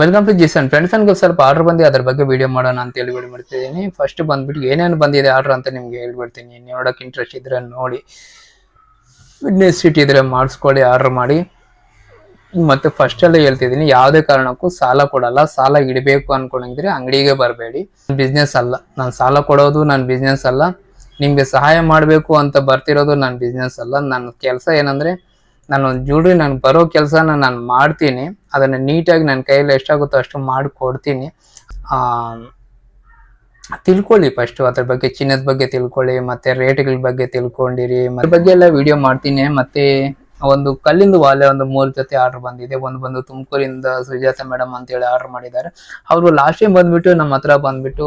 Welcome to ಜಿಸನ್ friends ಫ್ರೆಂಡ್ಗಳು ಸ್ವಲ್ಪ ಆರ್ಡರ್ ಬಂದು ಅದ್ರ ಬಗ್ಗೆ ವಿಡಿಯೋ ಮಾಡೋಣ ಅಂತ ಹೇಳಿ ವಿಡಿಯೋ ಮಾಡ್ತಿದ್ದೀನಿ. ಫಸ್ಟ್ ಬಂದ್ಬಿಟ್ಟು ಏನೇನು ಬಂದಿದೆ ಆರ್ಡರ್ ಅಂತ ನಿಮ್ಗೆ ಹೇಳ್ಬಿಡ್ತೀನಿ. ನೋಡೋಕೆ ಇಂಟ್ರೆಸ್ಟ್ ಇದ್ರೆ ನೋಡಿ. ನೆಸಿಟಿ ಇದ್ರೆ ಮಾಡಿಸ್ಕೊಳ್ಳಿ ಆರ್ಡರ್ ಮಾಡಿ. ಮತ್ತೆ ಫಸ್ಟ್ ಅಲ್ಲೇ ಹೇಳ್ತಿದ್ದೀನಿ, ಯಾವುದೇ ಕಾರಣಕ್ಕೂ ಸಾಲ ಕೊಡಲ್ಲ. ಸಾಲ ಇಡಬೇಕು ಅನ್ಕೊಂಡಿದ್ರೆ ಅಂಗಡಿಗೆ ಬರಬೇಡಿ. ಬಿಸ್ನೆಸ್ ಅಲ್ಲ. ನಾನು ಸಾಲ ಕೊಡೋದು ನನ್ನ ಬಿಸ್ನೆಸ್ ಅಲ್ಲ. ನಿಮಗೆ ಸಹಾಯ ಮಾಡಬೇಕು ಅಂತ ಬರ್ತಿರೋದು ನನ್ನ ಬಿಸ್ನೆಸ್ ಅಲ್ಲ. ನನ್ನ ಕೆಲಸ ಏನಂದ್ರೆ ನಾನು ಒಂದು ಜೂಡ್ರಿ ನಾನು ಬರೋ ಕೆಲಸನ ನಾನು ಮಾಡ್ತೀನಿ. ಅದನ್ನು ನೀಟಾಗಿ ನನ್ನ ಕೈಯಲ್ಲಿ ಎಷ್ಟಾಗುತ್ತೋ ಅಷ್ಟು ಮಾಡಿಕೊಡ್ತೀನಿ ತಿಳ್ಕೊಳ್ಳಿ ಫಸ್ಟು ಅದ್ರ ಬಗ್ಗೆ, ಚಿನ್ನದ ಬಗ್ಗೆ ತಿಳ್ಕೊಳ್ಳಿ, ಮತ್ತೆ ರೇಟ್ಗಳ ಬಗ್ಗೆ ತಿಳ್ಕೊಂಡಿರಿ ಅದ್ರ ಬಗ್ಗೆ ಎಲ್ಲ ವಿಡಿಯೋ ಮಾಡ್ತೀನಿ. ಮತ್ತೆ ಒಂದು ಕಲ್ಲಿಂದ ವಾಲೆ, ಒಂದು ಮೂರು ಜೊತೆ ಆರ್ಡರ್ ಬಂದಿದೆ. ಒಂದು ಬಂದು ತುಮಕೂರಿಂದ ಸುಜಾತ ಮೇಡಮ್ ಅಂತೇಳಿ ಆರ್ಡರ್ ಮಾಡಿದ್ದಾರೆ. ಅವರು ಲಾಸ್ಟ್ ಟೈಮ್ ಬಂದ್ಬಿಟ್ಟು ನಮ್ಮ ಹತ್ರ ಬಂದ್ಬಿಟ್ಟು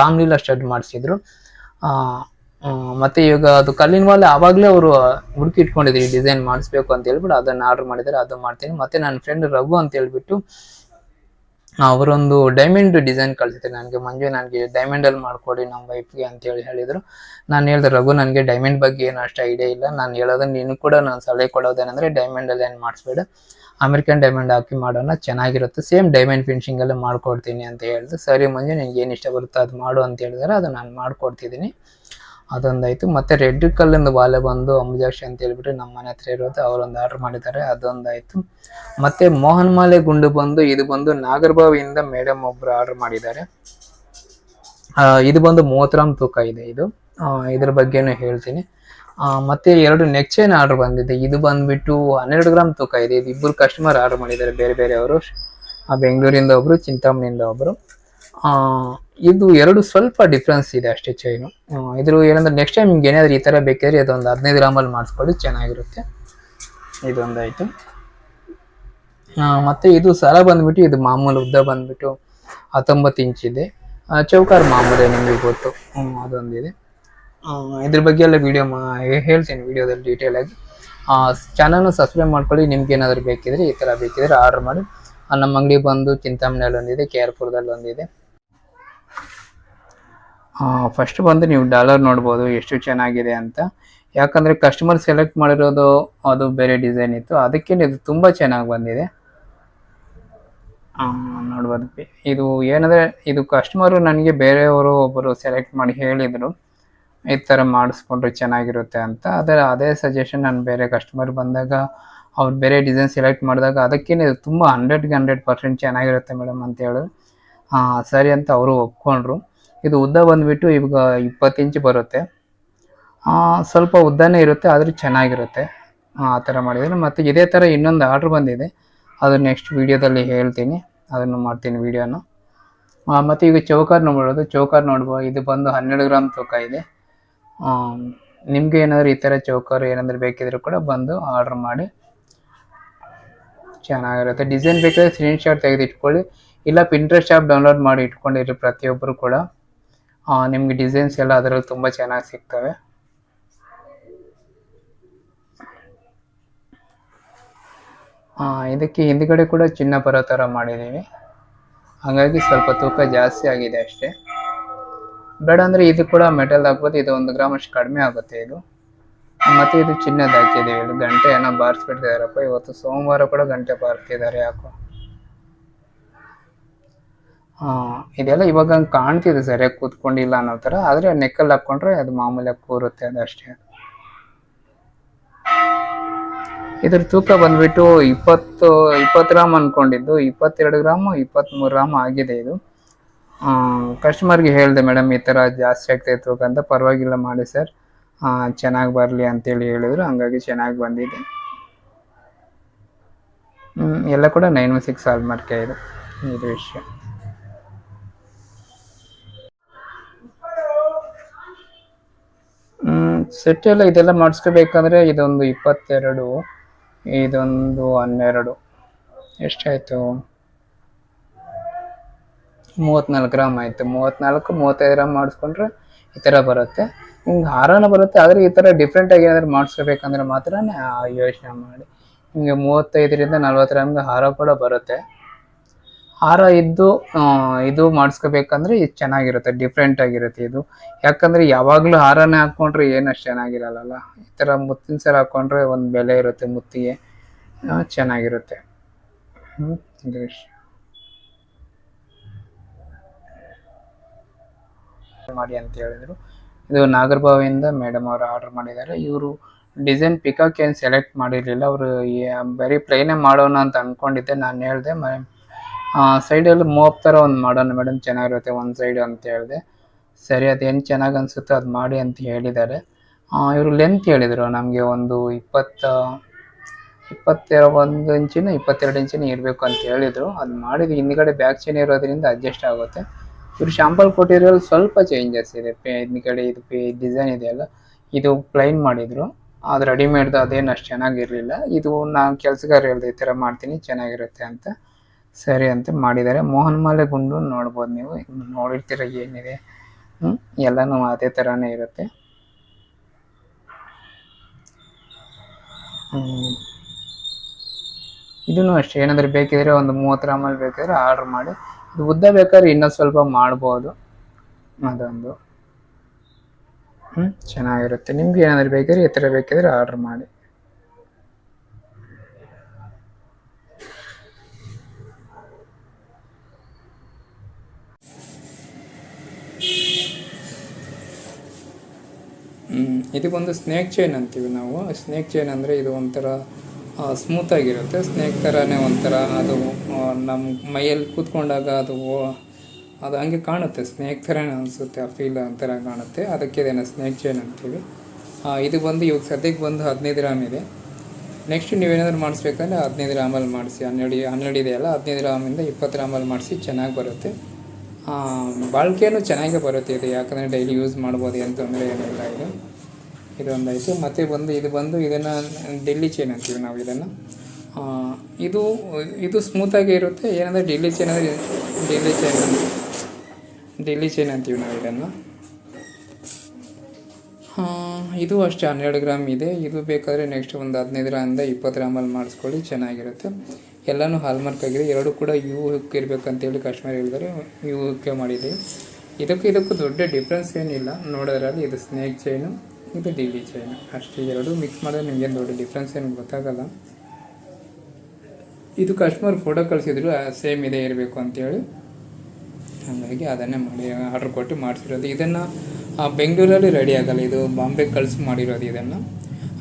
ರಾಮ್ಲೀಲಾ ಸ್ಟಡ್ ಮಾಡಿಸಿದ್ರು. ಮತ್ತೆ ಇವಾಗ ಅದು ಕಲ್ಲಿನ ಮೇಲೆ ಆವಾಗಲೇ ಅವರು ಹುಡುಕಿ ಇಟ್ಕೊಂಡಿದ್ರು, ಈ ಡಿಸೈನ್ ಮಾಡಿಸ್ಬೇಕು ಅಂತ ಹೇಳ್ಬಿಟ್ಟು ಅದನ್ನ ಆರ್ಡರ್ ಮಾಡಿದ್ದಾರೆ, ಅದು ಮಾಡ್ತೀನಿ. ಮತ್ತೆ ನನ್ನ ಫ್ರೆಂಡ್ ರಘು ಅಂತ ಹೇಳ್ಬಿಟ್ಟು ಅವರೊಂದು ಡೈಮಂಡ್ ಡಿಸೈನ್ ಕಳಿಸಿದ್ರು. ನನಗೆ ಮಂಜು, ನನಗೆ ಡೈಮಂಡ್ ಅಲ್ಲಿ ಮಾಡ್ಕೊಡಿ ನಮ್ಮ ವೈಫ್ಗೆ ಅಂತ ಹೇಳಿ ಹೇಳಿದ್ರು. ನಾನು ಹೇಳ್ದೆ, ರಘು, ನನಗೆ ಡೈಮಂಡ್ ಬಗ್ಗೆ ಏನು ಅಷ್ಟು ಐಡಿಯಾ ಇಲ್ಲ. ನಾನು ಹೇಳೋದು, ನೀನು ಕೂಡ ನಾನು ಸಲಹೆ ಕೊಡೋದೇನೆಂದ್ರೆ ಡೈಮಂಡ್ ಅಲ್ಲಿ ಏನು ಮಾಡಿಸ್ಬೇಡ. ಅಮೆರಿಕನ್ ಡೈಮಂಡ್ ಹಾಕಿ ಮಾಡೋಣ, ಚೆನ್ನಾಗಿರುತ್ತೆ. ಸೇಮ್ ಡೈಮಂಡ್ ಫಿನಿಶಿಂಗ್ ಅಲ್ಲಿ ಮಾಡ್ಕೊಡ್ತೀನಿ ಅಂತ ಹೇಳಿದ್ರು ಸರಿ ಮಂಜು, ನಿನಗೆ ಏನು ಇಷ್ಟ ಬರುತ್ತೋ ಅದು ಮಾಡು ಅಂತ ಹೇಳಿದ್ರೆ. ಅದು ನಾನು ಮಾಡ್ಕೊಡ್ತಿದ್ದೀನಿ. ಅದೊಂದಾಯ್ತು. ಮತ್ತೆ ರೆಡ್ ಕಲ್ಲಿಂದ ಬಾಲೆ ಬಂದು ಅಂಬುಜಾಕ್ಷಿ ಅಂತ ಹೇಳ್ಬಿಟ್ಟು ನಮ್ಮ ಮನೆ ಹತ್ರ ಇರೋದು ಅವರೊಂದು ಆರ್ಡರ್ ಮಾಡಿದ್ದಾರೆ. ಅದೊಂದಾಯ್ತು. ಮತ್ತೆ ಮೋಹನ್ ಮಾಲೆ ಗುಂಡು ಬಂದು ಇದು ಬಂದು ನಾಗರಬಾವಿಯಿಂದ ಮೇಡಮ್ ಒಬ್ರು ಆರ್ಡರ್ ಮಾಡಿದ್ದಾರೆ. ಇದು ಬಂದು ಮೂವತ್ತು ಗ್ರಾಮ್ ತೂಕ ಇದೆ ಇದು. ಇದ್ರ ಬಗ್ಗೆನೂ ಹೇಳ್ತೀನಿ. ಮತ್ತೆ ಎರಡು ನೆಕ್ ಚೈನ್ ಆರ್ಡರ್ ಬಂದಿದೆ. ಇದು ಬಂದ್ಬಿಟ್ಟು ಹನ್ನೆರಡು ಗ್ರಾಮ್ ತೂಕ ಇದೆ. ಇದು ಇಬ್ಬರು ಕಸ್ಟಮರ್ ಆರ್ಡರ್ ಮಾಡಿದ್ದಾರೆ. ಬೇರೆ ಬೇರೆಯವರು. ಆ, ಬೆಂಗಳೂರಿಂದ ಒಬ್ರು ಚಿಂತಾಮಣಿಯಿಂದ ಒಬ್ರು. ಆ, ಇದು ಎರಡು ಸ್ವಲ್ಪ ಡಿಫ್ರೆನ್ಸ್ ಇದೆ ಅಷ್ಟೇ ಚೈನು ಇದ್ರ ಏನಂದ್ರೆ ನೆಕ್ಸ್ಟ್ ಟೈಮ್ ನಿಮ್ಗೆ ಏನಾದ್ರು ಈ ಥರ ಬೇಕಾದ್ರೆ ಅದೊಂದು ಹದಿನೈದು ಗ್ರಾಮಲ್ಲಿ ಮಾಡಿಸ್ಕೊಳ್ಳಿ ಚೆನ್ನಾಗಿರುತ್ತೆ. ಇದೊಂದಾಯ್ತು. ಮತ್ತು ಮತ್ತೆ ಇದು ಸರ ಬಂದ್ಬಿಟ್ಟು ಇದು ಮಾಮೂಲು ಉದ್ದ ಬಂದ್ಬಿಟ್ಟು ಹತ್ತೊಂಬತ್ತು ಇಂಚ್ ಇದೆ. ಚೌಕಾರ್ ಮಾಮೂಲಿ ನಿಮಗೆ ಗೊತ್ತು. ಅದೊಂದಿದೆ. ಇದ್ರ ಬಗ್ಗೆ ಎಲ್ಲ ವಿಡಿಯೋ ಹೇಳ್ತೀನಿ ವಿಡಿಯೋದಲ್ಲಿ ಡೀಟೇಲ್ ಆಗಿ. ಚಾನಲ್ನ ಸಬ್ಸ್ಕ್ರೈಬ್ ಮಾಡ್ಕೊಳ್ಳಿ ನಿಮ್ಗೆ ಏನಾದರೂ ಬೇಕಿದ್ರೆ ಈ ಥರ ಬೇಕಿದ್ರೆ ಆರ್ಡರ್ ಮಾಡಿ. ನಮ್ಮ ಅಂಗಡಿ ಬಂದು ಚಿಂತಾಮಣಿಯಲ್ಲಿ ಒಂದಿದೆ ಕೆ ಆರ್ ಒಂದಿದೆ. ಫಸ್ಟ್ ಬಂದು ನೀವು ಡಾಲರ್ ನೋಡ್ಬೋದು, ಎಷ್ಟು ಚೆನ್ನಾಗಿದೆ ಅಂತ. ಯಾಕಂದರೆ ಕಸ್ಟಮರ್ ಸೆಲೆಕ್ಟ್ ಮಾಡಿರೋದು ಅದು ಬೇರೆ ಡಿಸೈನ್ ಇತ್ತು. ಅದಕ್ಕೆ ಇದು ತುಂಬ ಚೆನ್ನಾಗಿ ಬಂದಿದೆ. ನೋಡ್ಬೋದು. ಇದು ಏನಂದರೆ, ಇದು ಕಸ್ಟಮರು ನನಗೆ ಬೇರೆಯವರು ಒಬ್ಬರು ಸೆಲೆಕ್ಟ್ ಮಾಡಿ ಹೇಳಿದರು, ಈ ಥರ ಮಾಡಿಸ್ಕೊಂಡ್ರೆ ಚೆನ್ನಾಗಿರುತ್ತೆ ಅಂತ. ಅದರ ಅದೇ ಸಜೆಷನ್ ನಾನು ಬೇರೆ ಕಸ್ಟಮರ್ ಬಂದಾಗ, ಅವ್ರು ಬೇರೆ ಡಿಸೈನ್ ಸೆಲೆಕ್ಟ್ ಮಾಡಿದಾಗ ಅದಕ್ಕೇನೆ ಇದು ತುಂಬ ಹಂಡ್ರೆಡ್ಗೆ ಹಂಡ್ರೆಡ್ ಪರ್ಸೆಂಟ್ ಚೆನ್ನಾಗಿರುತ್ತೆ ಮೇಡಮ್ ಅಂತ ಹೇಳಿದ್ರು ಸರಿ ಅಂತ ಅವರು ಒಪ್ಕೊಂಡ್ರು. ಇದು ಉದ್ದ ಬಂದುಬಿಟ್ಟು ಇವಾಗ ಇಪ್ಪತ್ತು ಇಂಚ್ ಬರುತ್ತೆ. ಸ್ವಲ್ಪ ಉದ್ದನೇ ಇರುತ್ತೆ, ಆದರೆ ಚೆನ್ನಾಗಿರುತ್ತೆ. ಆ ಥರ ಮಾಡಿದರೆ ಮತ್ತು ಇದೇ ಥರ ಇನ್ನೊಂದು ಆರ್ಡ್ರ್ ಬಂದಿದೆ. ಅದು ನೆಕ್ಸ್ಟ್ ವೀಡಿಯೋದಲ್ಲಿ ಹೇಳ್ತೀನಿ. ಅದನ್ನು ಮಾಡ್ತೀನಿ ವೀಡಿಯೋನ. ಮತ್ತು ಈಗ ಚೌಕಾರ್ ನೋಡ್ಬೋದು ಚೌಕಾರ್ ನೋಡ್ಬೋದು ಇದು ಬಂದು ಹನ್ನೆರಡು ಗ್ರಾಮ್ ತೂಕ ಇದೆ. ನಿಮಗೆ ಏನಾದರೂ ಈ ಥರ ಚೌಕಾರ್ ಏನಾದರೂ ಬೇಕಿದ್ರೂ ಕೂಡ ಬಂದು ಆರ್ಡ್ರ್ ಮಾಡಿ. ಚೆನ್ನಾಗಿರುತ್ತೆ. ಡಿಸೈನ್ ಬೇಕಾದರೆ ಸ್ಕ್ರೀನ್ ಶಾಟ್ ತೆಗೆದು ಇಟ್ಕೊಳ್ಳಿ ಇಲ್ಲ ಪಿಂಟ್ರೆಸ್ಟ್ ಆ್ಯಪ್ ಡೌನ್ಲೋಡ್ ಮಾಡಿ ಇಟ್ಕೊಂಡಿರಿ ಪ್ರತಿಯೊಬ್ಬರು ಕೂಡ. ನಿಮ್ಗೆ ಡಿಸೈನ್ಸ್ ಎಲ್ಲ ಅದರಲ್ಲಿ ತುಂಬ ಚೆನ್ನಾಗಿ ಸಿಗ್ತವೆ. ಇದಕ್ಕೆ ಹಿಂದ್ಗಡೆ ಕೂಡ ಚಿನ್ನ ಬರೋ ಥರ ಮಾಡಿದ್ದೀವಿ ಹಾಗಾಗಿ ಸ್ವಲ್ಪ ತೂಕ ಜಾಸ್ತಿ ಆಗಿದೆ ಅಷ್ಟೇ. ಬೇಡ ಅಂದರೆ ಇದು ಕೂಡ ಮೆಟಲ್ ಹಾಕ್ಬೋದು ಇದು ಒಂದು ಗ್ರಾಮ್ ಅಷ್ಟು ಕಡಿಮೆ ಆಗುತ್ತೆ ಇದು. ಮತ್ತೆ ಇದು ಚಿನ್ನದ ಹಾಕಿದ್ದೀವಿ ಇದು ಗಂಟೆ ಏನೋ ಬಾರಿಸ್ಬಿಟ್ಟಿದಾರಪ್ಪ ಇವತ್ತು ಸೋಮವಾರ ಕೂಡ ಗಂಟೆ ಬಾರಿಸ್ತಿದ್ದಾರೆ ಯಾಕೋ. ಇದೆಲ್ಲ ಇವಾಗ ಹಂಗೆ ಕಾಣ್ತಿದೆ ಸರಿಯಾಗಿ ಕೂತ್ಕೊಂಡಿಲ್ಲ ಅನ್ನೋ ಥರ. ಆದರೆ ನೆಕ್ಕಲ್ಲಿ ಹಾಕ್ಕೊಂಡ್ರೆ ಅದು ಮಾಮೂಲಿಯಾಗಿ ಕೂರುತ್ತೆ ಅದಷ್ಟೇ ಇದ್ರ ತೂಕ ಬಂದ್ಬಿಟ್ಟು ಇಪ್ಪತ್ತು ಇಪ್ಪತ್ತು ಗ್ರಾಮ್ ಅನ್ಕೊಂಡಿದ್ದು. ಇಪ್ಪತ್ತೆರಡು ಗ್ರಾಮು ಇಪ್ಪತ್ತ್ಮೂರು ಗ್ರಾಮ್ ಆಗಿದೆ ಇದು. ಕಸ್ಟಮರ್ಗೆ ಹೇಳಿದೆ, ಮೇಡಮ್, ಈ ಥರ ಜಾಸ್ತಿ ಆಗ್ತಾಯಿತ್ತು ತೂಕ ಅಂತ. ಪರವಾಗಿಲ್ಲ ಮಾಡಿ ಸರ್. ಚೆನ್ನಾಗಿ ಬರಲಿ ಅಂತೇಳಿ ಹೇಳಿದ್ರು. ಹಂಗಾಗಿ ಚೆನ್ನಾಗಿ ಬಂದಿದೆ. ಎಲ್ಲ ಕೂಡ ನೈನ್ ಒನ್ ಸಿಕ್ಸ್ ಮಾರ್ಕೆ ಇದು ಇದು ವಿಷಯ. ಸೆಟ್ ಎಲ್ಲ ಇದೆಲ್ಲ ಮಾಡಿಸ್ಕೋಬೇಕಂದ್ರೆ ಇದೊಂದು ಇಪ್ಪತ್ತೆರಡು, ಇದೊಂದು ಹನ್ನೆರಡು. ಎಷ್ಟಾಯಿತು? ಮೂವತ್ನಾಲ್ಕು ಗ್ರಾಮ್ ಆಯಿತು. ಮೂವತ್ನಾಲ್ಕು, ಮೂವತ್ತೈದು ಗ್ರಾಮ್ ಮಾಡಿಸ್ಕೊಂಡ್ರೆ ಈ ಥರ ಬರುತ್ತೆ. ಹಿಂಗೆ ಹಾರನ ಬರುತ್ತೆ, ಆದರೆ ಈ ಥರ ಡಿಫ್ರೆಂಟಾಗಿ ಏನಾದರೂ ಮಾಡಿಸ್ಕೋಬೇಕಂದ್ರೆ ಮಾತ್ರ ಯೋಚನೆ ಮಾಡಿ. ಹಿಂಗೆ ಮೂವತ್ತೈದರಿಂದ ನಲ್ವತ್ತು ಗ್ರಾಮ್ಗೆ ಹಾರ ಕೂಡ ಬರುತ್ತೆ. ಹಾರ ಇದ್ದು ಇದು ಮಾಡಿಸ್ಕೋಬೇಕಂದ್ರೆ ಇದು ಚೆನ್ನಾಗಿರುತ್ತೆ ಡಿಫ್ರೆಂಟ್ ಆಗಿರುತ್ತೆ ಇದು. ಯಾಕಂದ್ರೆ ಯಾವಾಗಲೂ ಹಾರನೇ ಹಾಕ್ಕೊಂಡ್ರೆ ಅಷ್ಟು ಚೆನ್ನಾಗಿರಲ್ಲ ಈ ಥರ ಮುತ್ತಿನ ಸರ ಹಾಕ್ಕೊಂಡ್ರೆ ಒಂದು ಬೆಲೆ ಇರುತ್ತೆ ಮುತ್ತಿಗೆ. ಚೆನ್ನಾಗಿರುತ್ತೆ. ಮಾಡಿ ಅಂತ ಹೇಳಿದ್ರು. ಇದು ನಾಗರಬಾವಿಯಿಂದ ಮೇಡಮ್ ಅವರು ಆರ್ಡರ್ ಮಾಡಿದ್ದಾರೆ. ಇವರು ಡಿಸೈನ್ ಪಿಕಾಕ್ ಏನು ಸೆಲೆಕ್ಟ್ ಮಾಡಿರಲಿಲ್ಲ. ಅವರು ಬರೀ ಪ್ಲೈನೇ ಮಾಡೋಣ ಅಂತ ಅಂದ್ಕೊಂಡಿದ್ದೆ ನಾನು ಹೇಳಿದೆ ಸೈಡಲ್ಲಿ ಮೂವ್ ಥರ ಒಂದು ಮಾಡೋಣ ಮೇಡಮ್ ಚೆನ್ನಾಗಿರುತ್ತೆ, ಒಂದು ಸೈಡ್ ಅಂತ ಹೇಳಿದೆ. ಸರಿ ಅದೇನು ಚೆನ್ನಾಗಿ ಅನಿಸುತ್ತೋ ಅದು ಮಾಡಿ ಅಂತ ಹೇಳಿದ್ದಾರೆ. ಇವರು ಲೆಂತ್ ಹೇಳಿದರು ನಮಗೆ ಒಂದು ಇಪ್ಪತ್ತ, ಇಪ್ಪತ್ತೆರ ಒಂದು ಇಂಚಿನ ಇಪ್ಪತ್ತೆರಡು ಇಂಚಿನ ಇರಬೇಕು ಅಂತ ಹೇಳಿದರು. ಅದು ಮಾಡಿದ ಹಿಂದ್ಗಡೆ ಬ್ಯಾಕ್ ಚೈನ್ ಇರೋದ್ರಿಂದ ಅಡ್ಜಸ್ಟ್ ಆಗುತ್ತೆ. ಇವರು ಶಾಂಪಲ್ ಕೊಟ್ಟಿರೋದ್ರಲ್ಲಿ ಸ್ವಲ್ಪ ಚೇಂಜಸ್ ಇದೆ. ಪೇ, ಹಿಂದ್ಗಡೆ ಇದು ಪೇ ಡಿಸೈನ್ ಇದೆಯಲ್ಲ ಇದು ಪ್ಲೈನ್ ಮಾಡಿದರು. ಅದು ರೆಡಿಮೇಡ್ದು ಅದೇನು ಅಷ್ಟು ಚೆನ್ನಾಗಿರಲಿಲ್ಲ. ಇದು ನಾನು ಕೆಲಸಗಾರ ಹೇಳಿದೆ ಈ ಥರ ಮಾಡ್ತೀನಿ, ಚೆನ್ನಾಗಿರುತ್ತೆ ಅಂತ. ಸರಿ ಅಂತ ಮಾಡಿದ್ದಾರೆ. ಮೋಹನ್ ಮಾಲೆ ಗುಂಡು ನೋಡ್ಬೋದು ನೀವು. ನೋಡಿರ್ತೀರ ಏನಿದೆ? ಹ್ಞೂ ಎಲ್ಲನೂ ಅದೇ ಥರನೇ ಇರುತ್ತೆ. ಹ್ಮ್. ಇದನ್ನು ಅಷ್ಟೇ. ಏನಾದರೂ ಬೇಕಿದ್ರೆ ಒಂದು ಮೂವತ್ತು ಗ್ರಾಮಲ್ಲಿ ಬೇಕಿದ್ರೆ ಆರ್ಡ್ರ್ ಮಾಡಿ. ಇದು ಉದ್ದ ಬೇಕಾದ್ರೆ ಇನ್ನೊಂದು ಸ್ವಲ್ಪ ಮಾಡ್ಬೋದು. ಅದೊಂದು. ಹ್ಞೂ ಚೆನ್ನಾಗಿರುತ್ತೆ. ನಿಮ್ಗೆ ಏನಾದರೂ ಬೇಕಿದ್ರೆ ಈ ಥರ ಬೇಕಿದ್ರೆ ಆರ್ಡ್ರ್ ಮಾಡಿ. ಹ್ಮ್. ಇದು ಬಂದು ಸ್ನೇಕ್ ಚೈನ್ ಅಂತೀವಿ ನಾವು. ಸ್ನೇಕ್ ಚೈನ್ ಅಂದರೆ ಇದು ಒಂಥರ ಸ್ಮೂತ್ ಆಗಿರುತ್ತೆ. ಸ್ನೇಕ್ ಥರನೇ ಒಂಥರ ಅದು ನಮ್ಮ ಮೈಯಲ್ಲಿ ಕೂತ್ಕೊಂಡಾಗ ಅದು ಅದು ಹಂಗೆ ಕಾಣುತ್ತೆ. ಸ್ನೇಕ್ ಥರನೇ ಅನಿಸುತ್ತೆ ಆ ಫೀಲ್ ಒಂಥರ ಕಾಣುತ್ತೆ. ಅದಕ್ಕೆ ಇದನ್ನು ಸ್ನೇಕ್ ಚೈನ್ ಅಂತೀವಿ. ಇದು ಬಂದು ಇವಾಗ ಸದ್ಯಕ್ಕೆ ಬಂದು ಹದಿನೈದು ರಾಮ್ ಇದೆ. ನೆಕ್ಸ್ಟ್ ನೀವೇನಾದರೂ ಮಾಡಿಸ್ಬೇಕಂದ್ರೆ ಹದಿನೈದು ರಾಮಲ್ಲಿ ಮಾಡಿಸಿ. ಹನ್ನೆರಡು ಹನ್ನೆರಡು ಇದೆಯಲ್ಲ ಹದಿನೈದು ರಾಮಿಂದ ಇಪ್ಪತ್ತು ರಾಮಲ್ಲಿ ಮಾಡಿಸಿ ಚೆನ್ನಾಗಿ ಬರುತ್ತೆ. ಆ, ಬಾಳಿಕೆನೂ ಚೆನ್ನಾಗೇ ಬರುತ್ತೆ ಇದು. ಯಾಕಂದರೆ ಡೈಲಿ ಯೂಸ್ ಮಾಡ್ಬೋದು ಏನು ತೊಂದರೆ ಏನಿಲ್ಲ ಇದು. ಇದೊಂದಾಯಿತು. ಮತ್ತು ಬಂದು ಇದು ಬಂದು ಇದನ್ನು ಡೆಲ್ಲಿ ಚೈನ್ ಅಂತೀವಿ ನಾವು ಇದನ್ನು. ಇದು ಇದು ಸ್ಮೂತಾಗೇ ಇರುತ್ತೆ. ಏನಂದರೆ ಡೆಲ್ಲಿ ಚೈನ್ ಅಂದರೆ ಡೆಲ್ಲಿ ಚೈನ್ ಡೆಲ್ಲಿ ಚೈನ್ ಅಂತೀವಿ ನಾವು ಇದನ್ನು. ಇದು ಅಷ್ಟೇ ಹನ್ನೆರಡು ಗ್ರಾಮ್ ಇದೆ. ಇದು ಬೇಕಾದರೆ ನೆಕ್ಸ್ಟ್ ಒಂದು ಹದಿನೈದು ಗ್ರಾಮಿಂದ ಇಪ್ಪತ್ತು ಗ್ರಾಮಲ್ಲಿ ಮಾಡಿಸ್ಕೊಳ್ಳಿ, ಚೆನ್ನಾಗಿರುತ್ತೆ. ಎಲ್ಲನೂ ಹಾಲ್ಮಾರ್ಕ್ ಆಗಿದೆ. ಎರಡು ಕೂಡ ಯು ಹುಕ್ ಇರಬೇಕಂತೇಳಿ ಕಸ್ಟಮರ್ ಹೇಳಿದರೆ ಯು ಹುಕ್ಕೆ ಮಾಡಿದ್ದೀವಿ. ಇದಕ್ಕೂ ಇದಕ್ಕೂ ದೊಡ್ಡ ಡಿಫ್ರೆನ್ಸ್ ಏನಿಲ್ಲ. ನೋಡೋದ್ರಲ್ಲಿ ಇದು ಸ್ನೇಕ್ ಚೈನು ಇದು ಡಿ ಬಿ ಚೈನ್ ಅಷ್ಟೇ, ಎರಡು ಮಿಕ್ಸ್ ಮಾಡಿದ್ರೆ ನಿಮಗೇನು ದೊಡ್ಡ ಡಿಫ್ರೆನ್ಸ್ ಏನು ಗೊತ್ತಾಗಲ್ಲ. ಇದು ಕಸ್ಟಮರ್ ಫೋಟೋ ಕಳಿಸಿದ್ರು ಸೇಮ್ ಇದೇ ಇರಬೇಕು ಅಂತೇಳಿ. ಹಾಗಾಗಿ ಅದನ್ನೇ ಮಾಡಿ ಆರ್ಡ್ರ್ ಕೊಟ್ಟು ಮಾಡಿಸಿರೋದು. ಇದನ್ನು ಬೆಂಗಳೂರಲ್ಲಿ ರೆಡಿ ಆಗಲ್ಲ, ಇದು ಬಾಂಬೆ ಕಳಿಸಿ ಮಾಡಿರೋದು ಇದನ್ನು.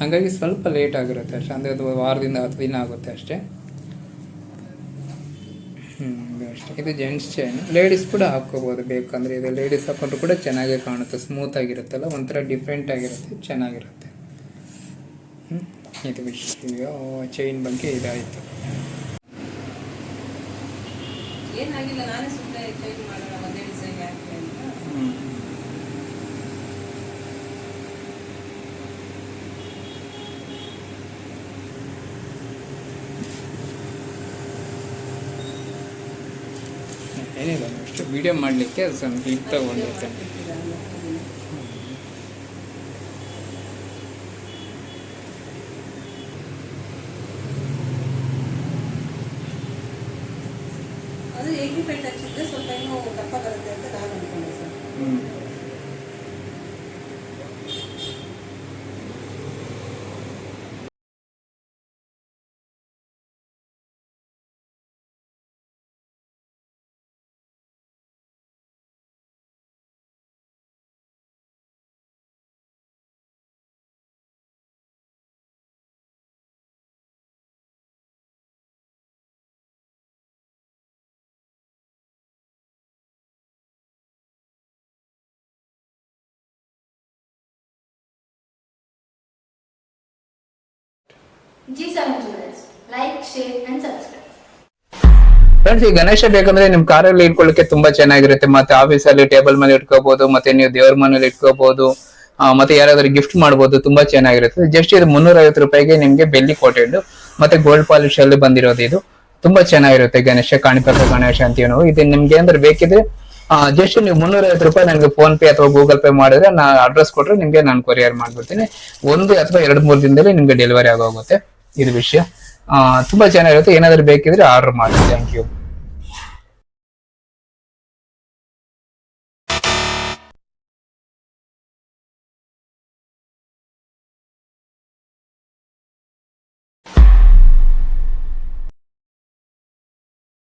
ಹಾಗಾಗಿ ಸ್ವಲ್ಪ ಲೇಟ್ ಆಗಿರುತ್ತೆ ಅಷ್ಟೇ. ಅಂದರೆ ಅದು ವಾರದಿಂದ ಹತ್ತು ದಿನ ಆಗುತ್ತೆ ಅಷ್ಟೇ. ಹ್ಞೂ ಇದು ಜೆಂಟ್ಸ್ ಚೈನ್ ಲೇಡೀಸ್ ಕೂಡ ಹಾಕ್ಕೋಬೋದು. ಬೇಕಂದರೆ ಇದು ಲೇಡೀಸ್ ಹಾಕೊಂಡ್ರು ಕೂಡ ಚೆನ್ನಾಗೇ ಕಾಣುತ್ತೆ. ಸ್ಮೂತ್ ಆಗಿರುತ್ತಲ್ಲ? ಒಂಥರ ಡಿಫ್ರೆಂಟ್ ಆಗಿರುತ್ತೆ. ಚೆನ್ನಾಗಿರುತ್ತೆ. ಇದು ವಿಷಯ ಚೈನ್ ಬಗ್ಗೆ ಇದಾಯಿತು. ಏನಾಗಿಲ್ಲ, ನಾನೇ ಸುಮ್ಮನೆ ಚೈನ್ ಮಾಡೋಣ ಒಂದೇ ಡಿಸೈನ್ ಯಾಕೆ ಅಂತ ಹ್ಞೂ ಏನಿಲ್ಲ ಅಷ್ಟು ವಿಡಿಯೋ ಮಾಡಲಿಕ್ಕೆ ಸ್ವಲ್ಪ ಕ್ಲಿಪ್ ತಗೊಂಡಿದ್ದೆ. ಅದು ಹಚ್ಚಿದ್ರೆ ಸ್ವಲ್ಪ ಏನೋ ದಪ್ಪ ಬರುತ್ತೆ ಅಂತ ನಾನು ಅನ್ಕೊಂಡೆ ಸರ್. ಹ್ಞೂ G7 Jewelers. Like, share and subscribe. Friends ಈ ಗಣೇಶ ಬೇಕಂದ್ರೆ ನಿಮ್ ಕಾರಲ್ಲಿ ಇಟ್ಕೊಳ್ಳಕ್ಕೆ ತುಂಬಾ ಚೆನ್ನಾಗಿರುತ್ತೆ. ಮತ್ತೆ ಆಫೀಸಲ್ಲಿ ಟೇಬಲ್ ಮೇಲೆ ಇಟ್ಕೋಬಹುದು ಮತ್ತೆ ನೀವು ದೇವರ ಮನೇಲಿ ಇಟ್ಕೋಬಹುದು ಮತ್ತೆ ಯಾರಾದ್ರೂ ಗಿಫ್ಟ್ ಮಾಡಬಹುದು ತುಂಬಾ ಚೆನ್ನಾಗಿರುತ್ತೆ. ಜಸ್ಟ್ ಇದು ಮುನ್ನೂರ ಐವತ್ತು ರೂಪಾಯಿಗೆ ನಿಮ್ಗೆ ಬೆಲ್ಲಿ ಕೋಟೆಡ್ ಮತ್ತೆ ಗೋಲ್ಡ್ ಪಾಲಿಶ್ ಅಲ್ಲಿ ಬಂದಿರೋದು ಇದು. ತುಂಬಾ ಚೆನ್ನಾಗಿರುತ್ತೆ ಗಣೇಶ ಕಾಣಿಪಕ್ಕ ಗಣೇಶ ಅಂತ ನಾವು ಇದು ನಿಮ್ಗೆ ಏನಾದ್ರು ಬೇಕಿದ್ರೆ ಜಸ್ಟ್ ನೀವು ಮುನ್ನೂರ ಐವತ್ತು ರೂಪಾಯಿ ನನಗೆ ಫೋನ್ ಪೇ ಅಥವಾ ಗೂಗಲ್ ಪೇ ಮಾಡಿದ್ರೆ ನಾ ಅಡ್ರೆಸ್ ಕೊಟ್ರೆ ನಿಮ್ಗೆ ನಾನು ಕೊರಿಯರ್ ಮಾಡ್ಬಿಡ್ತೀನಿ. ಒಂದು ಅಥವಾ ಎರಡು ಮೂರು ದಿನದಲ್ಲಿ ನಿಮ್ಗೆ ಡೆಲಿವರಿ ಆಗೋಗುತ್ತೆ. ಇದು ವಿಷಯ. ತುಂಬಾ ಚೆನ್ನಾಗಿರುತ್ತೆ ಏನಾದರೂ ಬೇಕಿದ್ರೆ ಆರ್ಡರ್ ಮಾಡಿ. Thank you